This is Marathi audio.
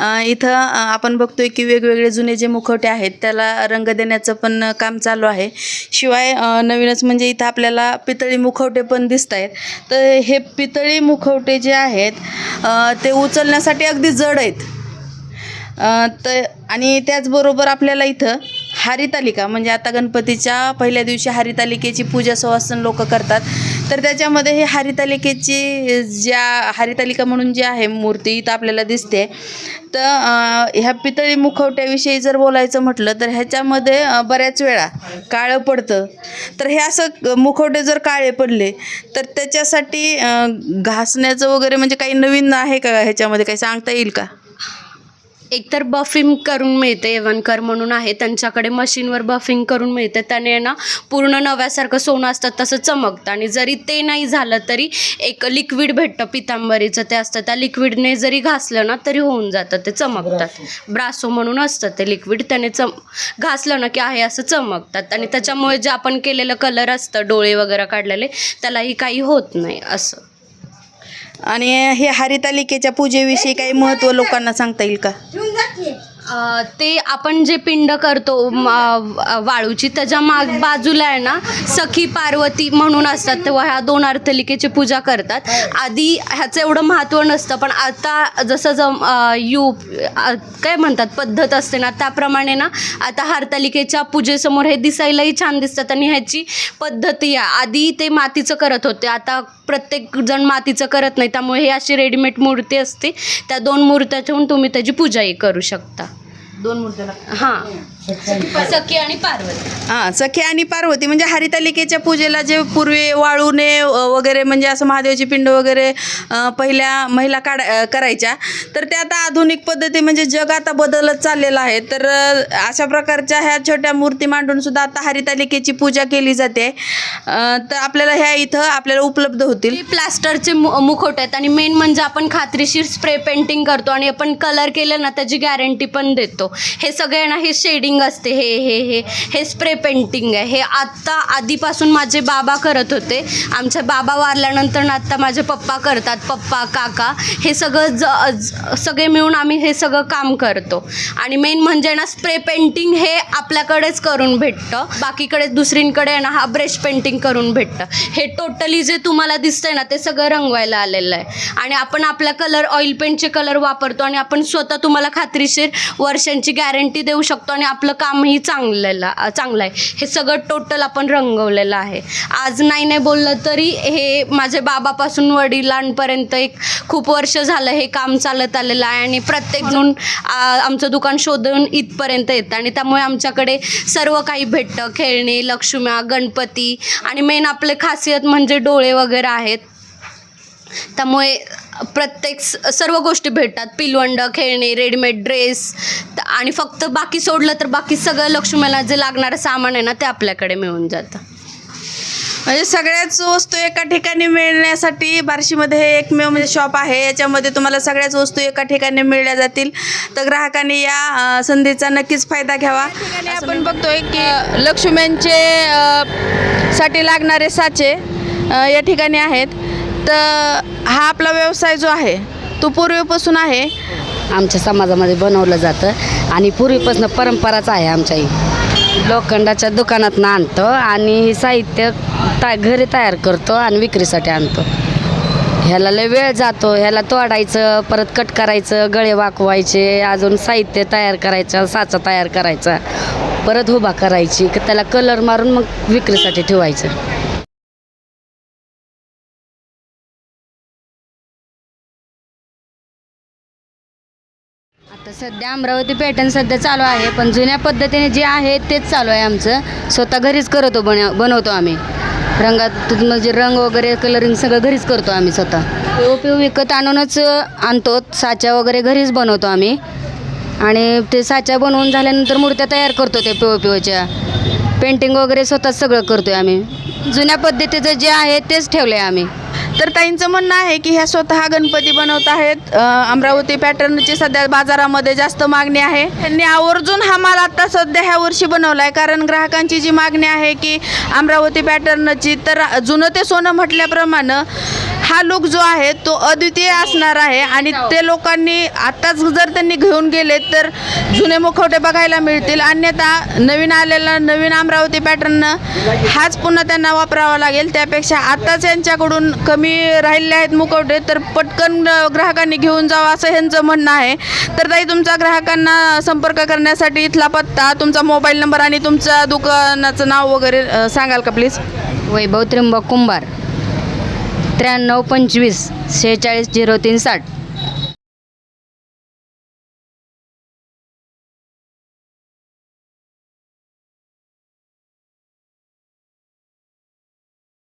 इथं आपण बघतोय की वेगवेगळे जुने जे मुखवटे आहेत त्याला रंग देण्याचं पण काम चालू आहे. शिवाय नवीनच म्हणजे इथं आपल्याला पितळी मुखवटे पण दिसत आहेत तर हे पितळी मुखवटे जे आहेत ते उचलण्यासाठी अगदी जड आहेत. तर आणि त्याचबरोबर आपल्याला इथं हरितालिका म्हणजे आता गणपतीच्या पहिल्या दिवशी हरितालिकेची पूजा सुवासन लोक करतात. तर त्याच्यामध्ये हे हरितालिकेची ज्या हरितालिका म्हणून जी आहे मूर्ती इथं आपल्याला दिसते. तर ह्या पितळी मुखवट्याविषयी जर बोलायचं म्हटलं तर ह्याच्यामध्ये बऱ्याच वेळा काळं पडतं. तर हे असं मुखवटे जर काळे पडले तर त्याच्यासाठी घासण्याचं वगैरे म्हणजे काही नवीन आहे का? ह्याच्यामध्ये काही सांगता येईल का? एकतर बफिंग करून मिळते एवनकर म्हणून आहे त्यांच्याकडे मशीनवर बफिंग करून मिळते. त्याने ना पूर्ण नव्यासारखं सोनं असतं तसं चमकतं. आणि जरी ते नाही झालं तरी एक लिक्विड भेटतं पितांबरीचं ते असतं. त्या लिक्विडने जरी घासलं ना तरी होऊन जातं ते चमकतात. ब्रासो म्हणून असतं ते लिक्विड त्याने चम घासलं ना की आहे असं चमकतात. आणि त्याच्यामुळे जे आपण केलेलं कलर असतं डोळे वगैरे काढलेले त्यालाही काही होत नाही असं. आणि हे हरितालिकेच्या पूजेविषयी काही महत्त्व लोकांना सांगता येईल का. ते आपण जे पिंड करतो वाळूची त्याच्या माग बाजूला आहे ना सखी पार्वती म्हणून असतात तेव्हा ह्या दोन अर्थलिकेची पूजा करतात. आधी ह्याचं एवढं महत्त्व नसतं पण आता जसं जम यू काय म्हणतात पद्धत असते ना त्याप्रमाणे ना आता हरतालिकेच्या पूजेसमोर हे दिसायलाही छान दिसतात आणि ह्याची पद्धती आहे. आधी ते मातीचं करत होते आता प्रत्येक जण मातीचं करत नाही त्यामुळे ही अशी रेडीमेड मूर्ती असते त्या दोन मूर्त्या ठेवून तुम्ही त्याची पूजाही करू शकता. हां. सखी आणि पार्वती. हां सखी आणि पार्वती. म्हणजे हरितालिकेच्या पूजेला जे पूर्वी वाळूने वगैरे म्हणजे असं महादेवाची पिंड वगैरे अ, पहिल्या महिला काढ अ, करायच्या. तर ते आता आधुनिक पद्धती म्हणजे जग आता बदलत चाललेलं आहे. तर अ, अशा प्रकारच्या ह्या छोट्या मूर्ती मांडून सुद्धा आता हरितालिकेची पूजा केली जाते. अ, तर आपल्याला ह्या इथं आपल्याला उपलब्ध होतील. ते प्लास्टरचे मु मुखवटे आहेत आणि मेन म्हणजे आपण खात्रीशीर स्प्रे पेंटिंग करतो आणि आपण कलर केलं ना त्याची गॅरंटी पण देतो. हे सगळे ना हे शेडिंग असते हे हे हे. हे स्प्रे पेंटिंग आहे. हे आत्ता आधीपासून माझे बाबा करत होते. आमच्या बाबा वारल्यानंतर ना आत्ता माझे पप्पा करतात. पप्पा काका हे सगळं ज सगळे मिळून आम्ही हे सगळं काम करतो. आणि मेन म्हणजे ना स्प्रे पेंटिंग हे आपल्याकडेच करून भेटतं. बाकीकडे दुसरींकडे आहे ना हा ब्रश पेंटिंग करून भेटतं. हे टोटली जे तुम्हाला दिसतंय ना ते सगळं रंगवायला आलेलं आहे. आणि आपण आपल्या कलर ऑइल पेंटचे कलर वापरतो आणि आपण स्वतः तुम्हाला खात्रीशीर वर्षांची गॅरंटी देऊ शकतो आणि आपलं कामही चांगलेलं चांगलं आहे हे सगळं टोटल आपण रंगवलेलं आहे. आज नाही नाही बोललं तरी हे माझे बाबापासून वडिलांपर्यंत एक खूप वर्ष झालं हे काम चालत आलेलं आहे आणि प्रत्येक जण आमचं दुकान शोधून इथपर्यंत येतं आणि त्यामुळे आमच्याकडे सर्व काही भेटतं. खेळणी लक्ष्म्या गणपती आणि मेन आपले खासियत म्हणजे डोळे वगैरे आहेत. त्यामुळे प्रत्येक स- सर्व गोष्टी भेटतात. पिलवंड खेळणे रेडीमेड ड्रेस आणि फक्त बाकी सोडलं तर बाकी सगळं लक्ष्मीला जे लागणारं सामान आहे ना ते आपल्याकडे मिळून जातं. म्हणजे सगळ्याच वस्तू एका ठिकाणी मिळण्यासाठी बार्शीमध्ये हे एकमेव म्हणजे शॉप आहे. याच्यामध्ये तुम्हाला सगळ्याच वस्तू एका ठिकाणी मिळल्या जातील. तर ग्राहकांनी या संधीचा नक्कीच फायदा घ्यावा. आपण बघतोय की लक्ष्म्यांचे साठी लागणारे साचे या ठिकाणी आहेत. तर हा आपला व्यवसाय जो आहे तो पूर्वीपासून आहे? आमच्या समाजामध्ये बनवलं जातं आणि पूर्वीपासून परंपराच आहे आमच्या ही. लोखंडाच्या दुकानातनं आणतो आणि साहित्य ता घरी तयार करतो आणि विक्रीसाठी आणतो. ह्याला लय वेळ जातो ह्याला तोडायचं परत कट करायचं गळे वाकवायचे अजून साहित्य तयार करायचं साचा तयार करायचा परत उभा करायची त्याला कलर मारून मग विक्रीसाठी ठेवायचं. आता सध्या अमरावती पॅटर्न सध्या चालू आहे पण जुन्या पद्धतीने जे आहे तेच चालू आहे आमचं. स्वतः घरीच करतो बन बनवतो आम्ही. रंगात म्हणजे रंग वगैरे कलरिंग सगळं घरीच करतो आम्ही स्वतः. पी पी विकत आणूनच आणतो साच्या वगैरे घरीच बनवतो आम्ही. आणि ते साच्या बनवून झाल्यानंतर मूर्त्या तयार करतो ते पी ओ पी ओच्या पेंटिंग वगैरे स्वतःच सगळं करतो आहे आम्ही. जुन्या पद्धतीचं जे आहे तेच ठेवलं आहे आम्ही. तर ताईंचं म्हणणं आहे की ह्या स्वतः गणपती बनवत आहेत. अमरावती पॅटर्नची सध्या बाजारामध्ये जास्त मागणी आहे. त्यांनी आवर्जून हा माल आता सध्या ह्या वर्षी बनवला आहे कारण ग्राहकांची जी मागणी आहे की अमरावती पॅटर्नची तर जुनं ते सोनं म्हटल्याप्रमाणे हा लुक जो आहे तो अद्वितीय असणार आहे आणि ते लोकांनी आत्ताच जर त्यांनी घेऊन गेले तर जुने मुखवटे बघायला मिळतील. अन्यथा नवीन आलेला नवीन अमरावती पॅटर्न हाच पुन्हा त्यांना वापरावा लागेल. त्यापेक्षा आत्ताच यांच्याकडून कमी राहिलेले आहेत मुखवटे तर पटकन ग्राहकांनी घेऊन जावं असं ह्यांचं म्हणणं आहे. तर ताई तुमचा ग्राहकांना संपर्क करण्यासाठी इथला पत्ता तुमचा मोबाईल नंबर आणि तुमच्या दुकानाचं नाव वगैरे सांगाल का प्लीज वैभव त्र्यंबक कुंभार. त्र्याण्णव पंचवीस सेहेचाळीस झिरो तीन साठ.